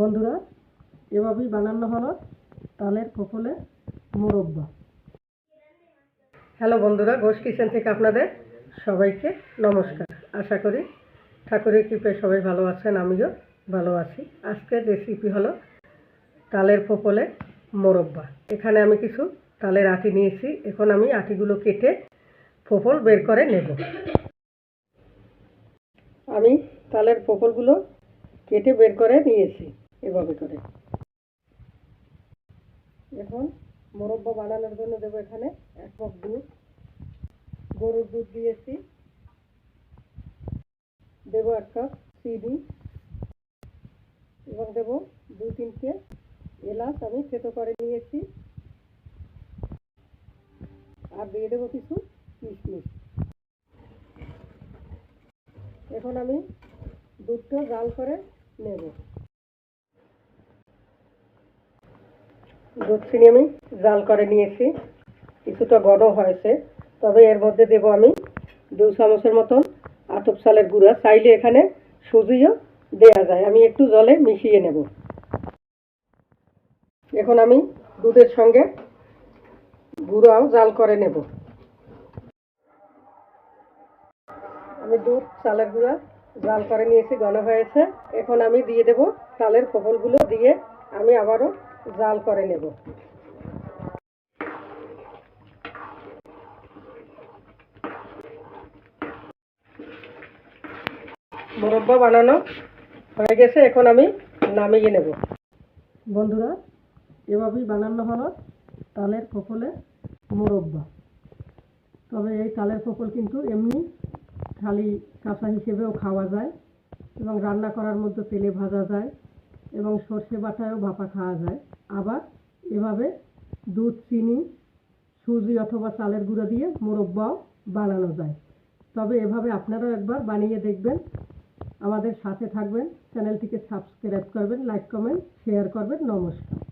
বন্ধুরা, এভাবেই বানানো হলো তালের কপলে মোরব্বা। হ্যালো বন্ধুরা, ঘোষ কিচেন থেকে আপনাদের সবাইকে নমস্কার। আশা করি ঠাকুরের কৃপায় সবাই ভালো আছেন, আমিও ভালো আছি। আজকের রেসিপি হলো তালের ফোপলে মোরব্বা। এখানে আমি কিছু তালের আটি নিয়েছি, এখন আমি আটিগুলো কেটে ফোপল বের করে নেব। আমি তালের ফোপলগুলো কেটে বের করে নিয়েছি। এভাবে করে। এখন মোরব্বা বানানোর জন্য দেবো এখানে এক মগ দুধ। গরুর দুধ দিয়েছি। দেবো এক কাপ চিনি। এবং দেবো দু তিনটে এলাচ আমি থেতো করে নিয়েছি। আর দিয়ে দেবো কিছু কিশমিশ। এখন আমি দুধটা জাল করে নেব। দুধ চিনি আমি জাল করে নিয়েছি। কিছুটা ঘন হয়েছে। তবে এর মধ্যে দেব আমি দু চামচের মতন আতপ চালের গুঁড়া। চাইলে এখানে সুজিও দেয়া যায়। আমি একটু জলে মিশিয়ে নেব। এখন আমি দুধের সঙ্গে গুঁড়াও জাল করে নেব। আমি দুধ, চালের গুঁড়া জাল করে নিয়েছি ঘন হয়েছে। এখন আমি দিয়ে দেব চালের কপলগুলো দিয়ে আমি আবারও জাল করে নেব। মোরব্বা বানানো হয়ে গেছে, এখন আমি নামিয়ে নেব। বন্ধুরা, এভাবেই বানানো হলো তালের কপলে মোরব্বা। তবে এই তালের কপল কিন্তু এমনি খালি কাঁচা হিসেবেও খাওয়া যায় এবং রান্না করার মধ্যে তেলে ভাজা যায়। এবং সর্ষে বাটায়ও ভাপা খাওয়া যায়। আবার এভাবে দুধ, চিনি, সুজি অথবা চালের গুঁড়ো দিয়ে মোরব্বাও বানানো যায়। তবে এভাবে আপনারাও একবার বানিয়ে দেখবেন। আমাদের সাথে থাকবেন, চ্যানেলটিকে সাবস্ক্রাইব করবেন, লাইক, কমেন্ট, শেয়ার করবেন। নমস্কার।